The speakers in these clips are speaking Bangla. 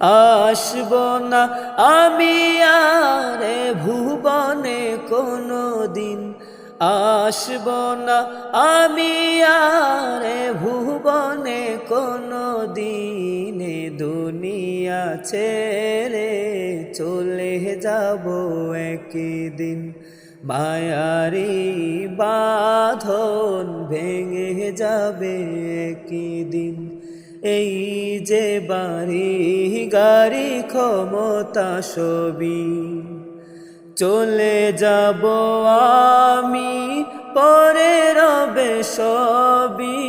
আসব না। আমি আরে ভুবনে কোনো দিন আসব না। আমি আরে ভুবনে কোনো দিনে দুনিয়া ছেড়ে চলে যাব একদিন। মায়ারি বাঁধন ভেঙে যাবে একদিন। এই যে বাড়ি, গাড়ি, ক্ষমতা সবই চলে যাব আমি, পরে রবে সবই।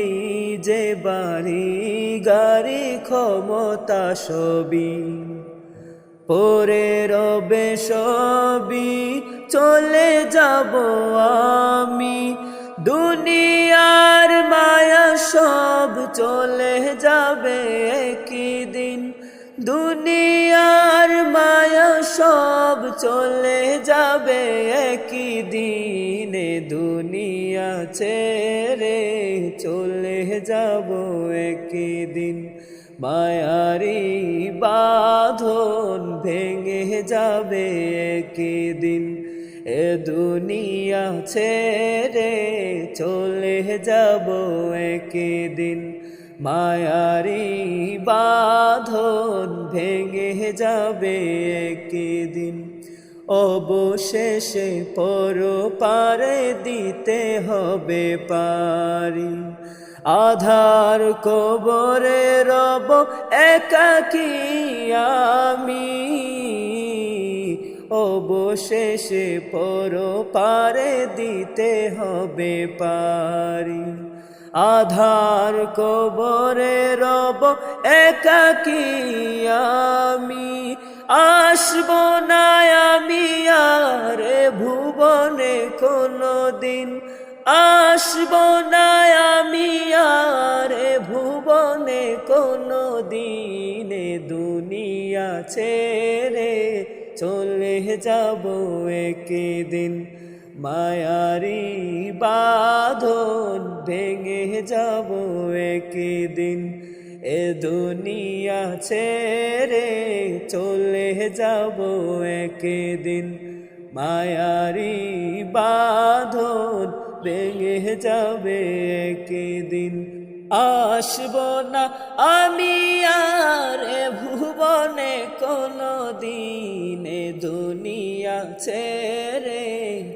এই যে বাড়ি, গাড়ি, ক্ষমতা সবই পরে রবে সবই চলে যাব আমি। দুনিয়ার মায়া সব চলে যাবে একই দিন। দুনিয়ার মায়া সব চলে যাবে একই দিনে। দুনিয়া ছেড়ে চলে যাব একই দিন। মায়ারি বাঁধন ভেঙে যাবে একই দিন। এ দুনিয়া ছেড়ে চলে যাব একই দিন। মায়ারি বাঁধন ভেঙে যাবে একই দিন অবশেষে পর পারে দিতে হবে পারি। আধার কবরে রব একাকি আমি। অবশেষে পর পারে দিতে হবে পারি। আধার কবরে রব একাকি আমি। আসব না আমি আর ভুবনে কোনো দিন আসব না আমি আর ভুবনে কোনো দিনে দুনিয়া ছেড়ে চলে যাব একদিন। মায়ারি বাঁধন ভেঙে যাব একদিন। এ দুনিয়া ছেড়ে চলে যাব একদিন। মায়ারি বাঁধন ভেঙে যাবে একদিন। আসব না আমি আর ভুবনে কোনো দিনে দুনিয়া ছেড়ে